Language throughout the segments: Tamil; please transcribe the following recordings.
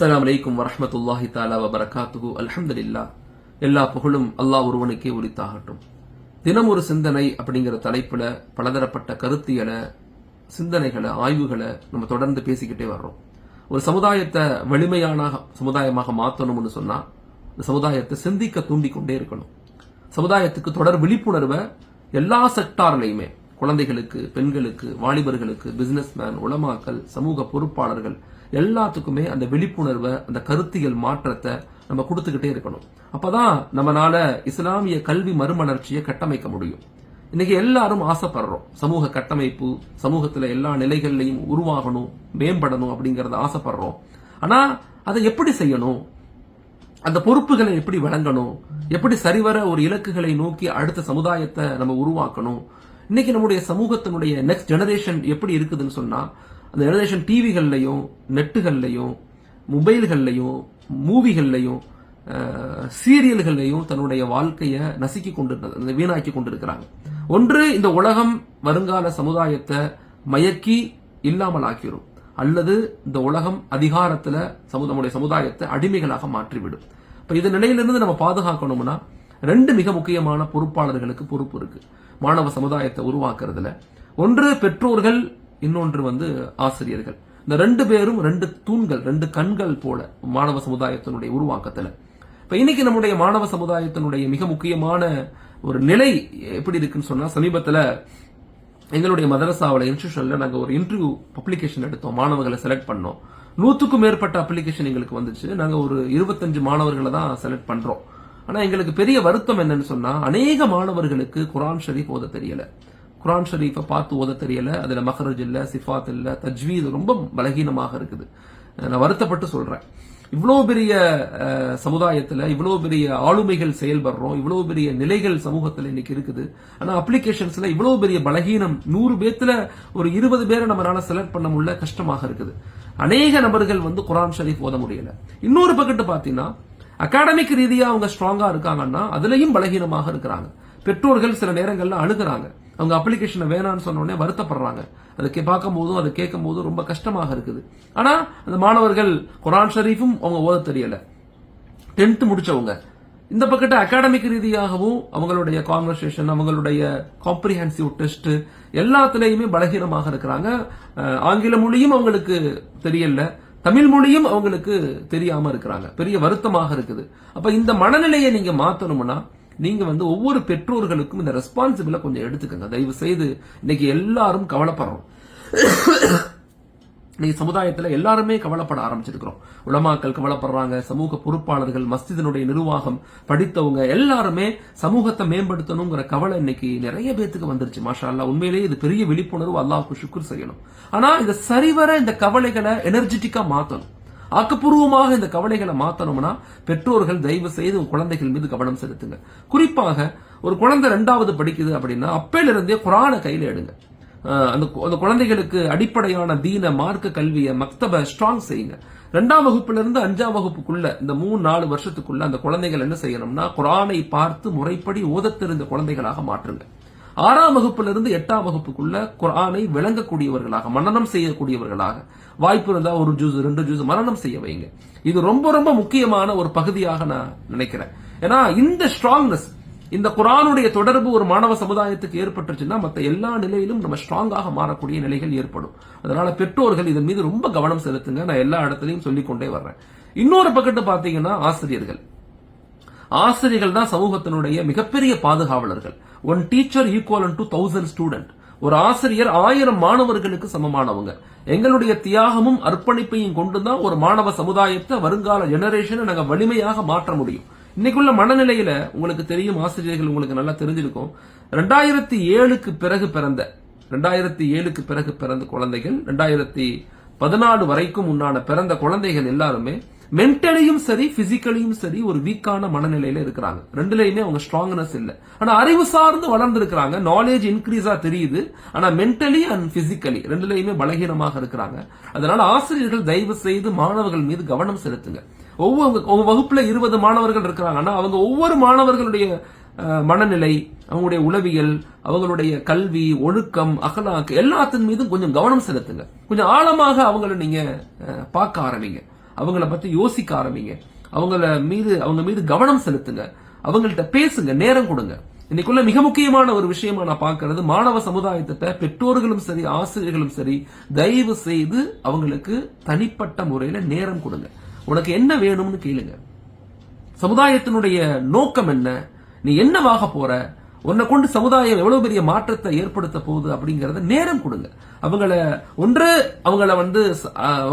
அஸ்லாம் வலைக்கும் வரமத்துல்லாஹி தாலா வ பரகாத்துஹு எல்லா புகழும் அல்லாஹ் ஒருவனுக்கே உரித்தாகட்டும். தினம் ஒரு சிந்தனை அப்படிங்கிற தலைப்புல பலதரப்பட்ட கருத்தியலை சிந்தனைகளை ஆய்வுகளை நம்ம தொடர்ந்து பேசிக்கிட்டே வர்றோம். ஒரு சமுதாயத்தை வலிமையான சமுதாயமாக மாற்றணும்னு சொன்னா இந்த சமுதாயத்தை சிந்திக்க தூண்டிக் கொண்டே இருக்கணும். சமுதாயத்துக்கு தொடர் விழிப்புணர்வை எல்லா செக்டார்லையுமே குழந்தைகளுக்கு பெண்களுக்கு வாலிபர்களுக்கு பிசினஸ்மேன் உலமாக்கல் சமூக பொறுப்பாளர்கள் எல்லாத்துக்குமே அந்த விழிப்புணர்வை அந்த கருத்தியல் மாற்றத்தை நம்ம கொடுத்துக்கிட்டே இருக்கணும். அப்பதான் நம்மளால இஸ்லாமிய கல்வி மறுமலர்ச்சியை கட்டமைக்க முடியும். இன்னைக்கு எல்லாரும் ஆசைப்படுறோம். சமூக கட்டமைப்பு சமூகத்துல எல்லா நிலைகள்லையும் உருவாகணும் மேம்படணும் அப்படிங்கறத ஆசைப்படுறோம். ஆனா அதை எப்படி செய்யணும்? அந்த பொறுப்புகளை எப்படி வழங்கணும்? எப்படி சரிவர ஒரு இலக்குகளை நோக்கி அடுத்த சமுதாயத்தை நம்ம உருவாக்கணும்? இன்னைக்கு நம்முடைய சமூகத்தினுடைய நெக்ஸ்ட் ஜெனரேஷன் எப்படி இருக்குதுன்னு சொன்னா அந்த ஜெனரேஷன் டிவிகள்லையும் நெட்டுகள்லையும் மொபைல்கள்லையும் மூவிகள்லையும் சீரியல்கள்லையும் தன்னுடைய வாழ்க்கையை நசுக்கி கொண்டு வீணாக்கி கொண்டிருக்கிறாங்க. ஒன்று இந்த உலகம் வருங்கால சமுதாயத்தை மயக்கி இல்லாமல் ஆக்கிரும். அல்லது இந்த உலகம் அதிகாரத்துல நம்முடைய சமுதாயத்தை அடிமைகளாக மாற்றிவிடும். இப்ப இந்த நிலையிலிருந்து நம்ம பாதுகாக்கணும்னா ரெண்டு மிக முக்கியமான பொறுப்பாளர்களுக்கு பொறுப்பு இருக்கு. மாணவ சமுதாயத்தை உருவாக்குறதுல. ஒன்று பெற்றோர்கள் இன்னொன்று வந்து ஆசிரியர்கள். இந்த ரெண்டு பேரும் ரெண்டு தூண்கள் ரெண்டு கண்கள் போல மாணவ சமுதாயத்தினுடைய உருவாக்கத்துல. இப்ப இன்னைக்கு நம்முடைய மாணவ சமுதாயத்தினுடைய மிக முக்கியமான ஒரு நிலை எப்படி இருக்குன்னு சொன்னா சமீபத்துல எங்களுடைய மதரசாவில் இன்ஸ்டியூஷன்ல நாங்க ஒரு இன்டர்வியூ பப்ளிகேஷன் எடுத்தோம். மாணவர்களை செலக்ட் பண்ணோம். நூத்துக்கும் மேற்பட்ட அப்ளிகேஷன் எங்களுக்கு வந்துச்சு. நாங்க ஒரு இருபத்தஞ்சு மாணவர்களை தான் செலக்ட் பண்றோம். ஆனா எங்களுக்கு பெரிய வருத்தம் என்னன்னு சொன்னா அநேக மாணவர்களுக்கு குரான் ஷரீஃப் ஓத தெரியல. குரான் ஷரீஃபை பார்த்து ஓத தெரியல. அதுல மஹரஜ் இல்ல சிஃபாத் இல்ல தஜ்வீத் ரொம்ப பலகீனமாக இருக்குது. நான் வருத்தப்பட்டு சொல்றேன். இவ்வளவு பெரிய சமுதாயத்தில் சமுதாயத்துல இவ்வளவு பெரிய ஆளுமைகள் செயல்படுறோம் இவ்வளவு பெரிய நிலைகள் சமூகத்துல இன்னைக்கு இருக்குது. ஆனா அப்ளிகேஷன்ஸ்ல இவ்வளவு பெரிய பலகீனம் நூறு பேர்த்தில் ஒரு இருபது பேரை நம்மளால செலக்ட் பண்ண முடியல கஷ்டமாக இருக்குது. அநேக நபர்கள் வந்து குரான் ஷரீஃப் ஓத முடியல. இன்னொரு பக்கத்து பாத்தீங்கன்னா அகாடமிக் ரீதியாக அவங்க ஸ்ட்ராங்காக இருக்காங்கன்னா அதுலேயும் பலகீனமாக இருக்கிறாங்க. பெற்றோர்கள் சில நேரங்களில் அழுகிறாங்க. அவங்க அப்ளிகேஷனை வேணாம்னு சொன்ன உடனே வருத்தப்படுறாங்க. அதை பார்க்கும் போதும் அதை கேட்கும் போதும் ரொம்ப கஷ்டமாக இருக்குது. ஆனால் அந்த மாணவர்கள் குரான் ஷரீஃபும் அவங்க ஓத தெரியலை. டென்த்து முடித்தவங்க இந்த பக்கத்து அகாடமிக் ரீதியாகவும் அவங்களுடைய கான்வர்சேஷன் அவங்களுடைய காம்ப்ரிஹென்சிவ் டெஸ்ட் எல்லாத்துலேயுமே பலகீனமாக இருக்கிறாங்க. ஆங்கில மொழியும் அவங்களுக்கு தெரியல. தமிழ் மொழியும் அவங்களுக்கு தெரியாம இருக்கிறாங்க. பெரிய வருத்தமாக இருக்குது. அப்ப இந்த மனநிலையை நீங்க மாத்தணும்னா நீங்க வந்து ஒவ்வொரு பெற்றோர்களுக்கும் இந்த ரெஸ்பான்சிபிளா கொஞ்சம் எடுத்துக்கங்க. தயவு செய்து இன்னைக்கு எல்லாரும் கவலைப்படுறோம். இன்னைக்கு சமுதாயத்தில் எல்லாருமே கவலைப்பட ஆரம்பிச்சிருக்கிறோம். உலமாக்கள் கவலைப்படுறாங்க சமூக பொறுப்பாளர்கள் மஸ்திதனுடைய நிர்வாகம் படித்தவங்க எல்லாருமே சமூகத்தை மேம்படுத்தணுங்கிற கவலை இன்னைக்கு நிறைய பேத்துக்கு வந்துருச்சு. மாஷா அல்லாஹ் உண்மையிலேயே இது பெரிய விழிப்புணர்வு அல்லாஹ்வுக்கு சுக்குர் செய்யணும். ஆனா இந்த சரிவர இந்த கவலைகளை எனர்ஜெட்டிக்கா மாத்தணும். ஆக்கப்பூர்வமாக இந்த கவலைகளை மாத்தணும்னா பெற்றோர்கள் தயவு செய்து குழந்தைகள் மீது கவனம் செலுத்துங்க. குறிப்பாக ஒரு குழந்தை ரெண்டாவது படிக்குது அப்படின்னா அப்பையிலிருந்தே குரானை கையில எடுங்க. அந்த கு- அந்த குழந்தைகளுக்கு அடிப்படையான தீன மார்க்க கல்வியை மக்தப ஸ்ட்ராங் செய்யுங்க. ரெண்டாம் வகுப்புல இருந்து அஞ்சாம் வகுப்புக்குள்ள இந்த மூணு நாலு வருஷத்துக்குள்ள அந்த குழந்தைகள் என்ன செய்யணும்னா குரானை பார்த்து முறைப்படி ஓதத் தெரிந்த குழந்தைகளாக மாற்றுங்க. ஆறாம் வகுப்புல இருந்து எட்டாம் வகுப்புக்குள்ள குரானை விளங்கக்கூடியவர்களாக மனனம் செய்யக்கூடியவர்களாக வாய்ப்பு இருந்தா ஒரு ஜூஸ் ரெண்டு ஜூஸ் மரணம் செய்ய வைங்க. இது ரொம்ப ரொம்ப முக்கியமான ஒரு பகுதியாக நான் நினைக்கிறேன். ஏன்னா இந்த ஸ்ட்ராங்னஸ் இந்த குரானுடைய தொடர்பு ஒரு மாணவ சமுதாயத்துக்கு ஏற்பட்டுச்சுன்னா மற்ற எல்லா நிலையிலும் நம்ம ஸ்ட்ராங்காக மாறக்கூடிய நிலைகள் ஏற்படும். அதனால பெற்றோர்கள் இதன் மீது ரொம்ப கவனம் செலுத்துங்க. நான் எல்லா இடத்துலையும் சொல்லிக்கொண்டே வர்றேன். இன்னொரு பக்கத்து பாத்தீங்கன்னா ஆசிரியர்கள். ஆசிரியர்கள் தான் சமூகத்தினுடைய மிகப்பெரிய பாதுகாவலர்கள். One teacher equal to thousand student ஒரு ஆசிரியர் ஆயிரம் மாணவர்களுக்கு சமமானவங்க. எங்களுடைய தியாகமும் அர்ப்பணிப்பையும் கொண்டுதான் ஒரு மாணவ சமுதாயத்தை வருங்கால ஜெனரேஷனை நாங்கள் வலிமையாக மாற்ற முடியும். இன்னைக்குள்ள மனநிலையில உங்களுக்கு தெரியும் ஆசிரியர்கள் உங்களுக்கு நல்லா தெரிஞ்சிருக்கும். ரெண்டாயிரத்தி ஏழுக்கு பிறகு பிறந்த ரெண்டாயிரத்தி ஏழுக்கு பிறகு பிறந்த குழந்தைகள் ரெண்டாயிரத்தி பதினாலு வரைக்கும் உண்டான பிறந்த குழந்தைகள் எல்லாருமே மென்டலியும் சரி பிசிக்கலியும் சரி ஒரு வீக்கான மனநிலையில இருக்கிறாங்க. ரெண்டுலயுமே அவங்க ஸ்ட்ராங்னஸ் இல்ல. ஆனா அறிவு சார்ந்து வளர்ந்துருக்கிறாங்க. நாலேஜ் இன்க்ரீஸா தெரியுது. ஆனா மென்டலி அண்ட் பிசிக்கலி ரெண்டுலயுமே பலகீனமாக இருக்கிறாங்க. அதனால ஆசிரியர்கள் தயவு செய்து மாணவர்கள் மீது கவனம் செலுத்துங்க. ஒவ்வொரு உங்க வகுப்புல இருபது மாணவர்கள் இருக்கிறாங்கன்னா அவங்க ஒவ்வொரு மாணவர்களுடைய மனநிலை அவங்களுடைய உளவியல் அவங்களுடைய கல்வி ஒழுக்கம் அகலாக்கு எல்லாத்தின் மீதும் கொஞ்சம் கவனம் செலுத்துங்க. கொஞ்சம் ஆழமாக அவங்கள நீங்க பார்க்க ஆரம்பிங்க. அவங்கள பத்தி யோசிக்க ஆரம்பிங்க. அவங்கள மீது அவங்க மீது கவனம் செலுத்துங்க. அவங்கள்ட்ட பேசுங்க நேரம் கொடுங்க. இன்னைக்குள்ள மிக முக்கியமான ஒரு விஷயமா நான் பார்க்கறது மாணவ சமுதாயத்திட்ட பெற்றோர்களும் சரி ஆசிரியர்களும் சரி தயவு செய்து அவங்களுக்கு தனிப்பட்ட முறையில நேரம் கொடுங்க. உனக்கு என்ன வேணும்னு கேளுங்க. சமுதாயத்தினுடைய நோக்கம் என்ன? நீ என்னவாக போற? உன்னை கொண்டு சமுதாயம் எவ்வளவு பெரிய மாற்றத்தை ஏற்படுத்த போகுது அப்படிங்கறத நேரம் கொடுங்க. அவங்கள ஒன்று அவங்கள வந்து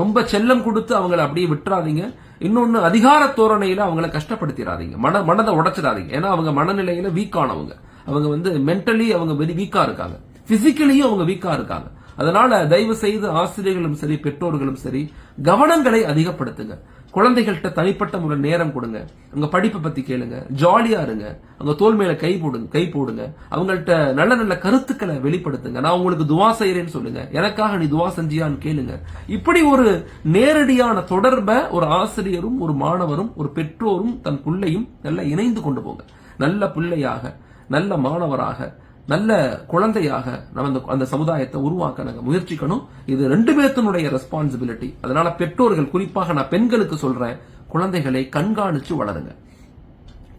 ரொம்ப செல்லம் கொடுத்து அவங்கள அப்படியே விட்டுறாதீங்க. இன்னொன்னு அதிகார தோரணையில அவங்கள கஷ்டப்படுத்திடாதீங்க மன மனதை உடைச்சிடாதீங்க. ஏன்னா அவங்க மனநிலையில வீக்கானவங்க அவங்க வந்து மென்டலி அவங்க வெரி வீக்கா இருக்காங்க. பிசிக்கலியும் அவங்க வீக்கா இருக்காங்க. அதனால தயவு செய்து ஆசிரியர்களும் சரி பெற்றோர்களும் சரி கவனங்களை அதிகப்படுத்துங்க. குழந்தைகள்கிட்ட தனிப்பட்ட முறை நேரம் கொடுங்க. உங்க படிப்பை பத்தி கேளுங்க. ஜாலியா இருங்க. அவங்க தோல் மேல கை போடுங்க கை போடுங்க. அவங்கள்ட்ட நல்ல நல்ல கருத்துக்களை வெளிப்படுத்துங்க. நான் உங்களுக்கு துவா செய்யறேன்னு சொல்லுங்க. எனக்காக நீ துவா செஞ்சியான்னு கேளுங்க. இப்படி ஒரு நேரடியான தொடர்பை ஒரு ஆசிரியரும் ஒரு மாணவரும் ஒரு பெற்றோரும் தன் பிள்ளையும் நல்லா இணைந்து கொண்டு போங்க. நல்ல பிள்ளையாக நல்ல மாணவராக நல்ல குழந்தையாக நம்ம அந்த அந்த சமுதாயத்தை உருவாக்க நாங்கள் முயற்சிக்கணும். இது ரெண்டு பேர்த்தினுடைய ரெஸ்பான்சிபிலிட்டி அதனால பெற்றோர்கள் குறிப்பாக நான் பெண்களுக்கு சொல்றேன் குழந்தைகளை கண்காணிச்சு வளருங்க.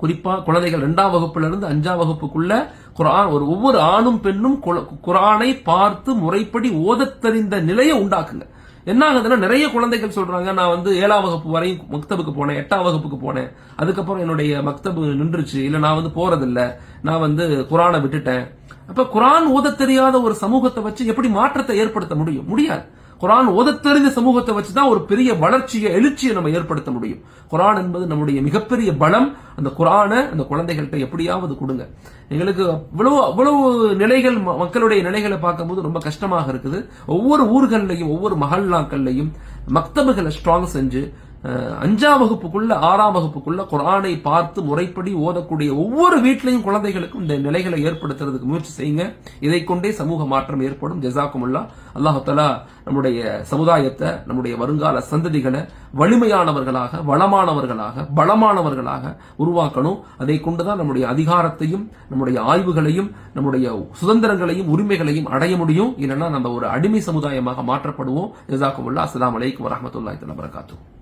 குறிப்பா குழந்தைகள் ரெண்டாம் வகுப்புல இருந்து அஞ்சாம் வகுப்புக்குள்ள குரான் ஒரு ஒவ்வொரு ஆணும் பெண்ணும் குரானை பார்த்து முறைப்படி ஓதத் தெரிந்த நிலையை உண்டாக்குங்க. என்ன ஆகுதுன்னா நிறைய குழந்தைகள் சொல்றாங்க நான் வந்து ஏழாம் வகுப்பு வரையும் மக்தபுக்கு போனேன் எட்டாம் வகுப்புக்கு போனேன். அதுக்கப்புறம் என்னுடைய மக்தபு நின்றுச்சு. இல்லை நான் வந்து போறதில்ல. நான் வந்து குரானை விட்டுட்டேன். அப்ப குரான் ஓத தெரியாத ஒரு சமூகத்தை வச்சு எப்படி மாற்றத்தை ஏற்படுத்த முடியும்? முடியாது. குரான் ஓதத் தெரிந்த சமூகத்தை வச்சு தான் ஒரு பெரிய வளர்ச்சியை எழுச்சியை நம்ம ஏற்படுத்த முடியும். குரான் என்பது நம்முடைய மிகப்பெரிய பலம். அந்த குரானை அந்த குழந்தைகள்கிட்ட எப்படியாவது கொடுங்க. எங்களுக்கு அவ்வளவு அவ்வளவு நிலைகள் மக்களுடைய நிலைகளை பார்க்கும்போது ரொம்ப கஷ்டமாக இருக்குது. ஒவ்வொரு ஊர்கள்லையும் ஒவ்வொரு மஹல்லாக்கள்லையும் மக்தபுகளை ஸ்ட்ராங் செஞ்சு அஞ்சாம் வகுப்புக்குள்ள ஆறாம் வகுப்புக்குள்ள குரானை பார்த்து முறைப்படி ஓதக்கூடிய ஒவ்வொரு வீட்லையும் குழந்தைகளுக்கும் இந்த நிலைகளை ஏற்படுத்துறதுக்கு முயற்சி செய்யுங்க. இதை கொண்டே சமூக மாற்றம் ஏற்படும். ஜெசாக்குமுல்லா. அல்லாஹு நம்முடைய சமுதாயத்தை நம்முடைய வருங்கால சந்ததிகளை வலிமையானவர்களாக வளமானவர்களாக பலமானவர்களாக உருவாக்கணும். அதை கொண்டுதான் நம்முடைய அதிகாரத்தையும் நம்முடைய ஆய்வுகளையும் நம்முடைய சுதந்திரங்களையும் உரிமைகளையும் அடைய முடியும். இல்லைன்னா நம்ம ஒரு அடிமை சமுதாயமாக மாற்றப்படுவோம். ஜெசாக்குமுல்லா. அஸ்லாம் வலைக்கம் வரஹ்மத்துல்லாஹி தஆலா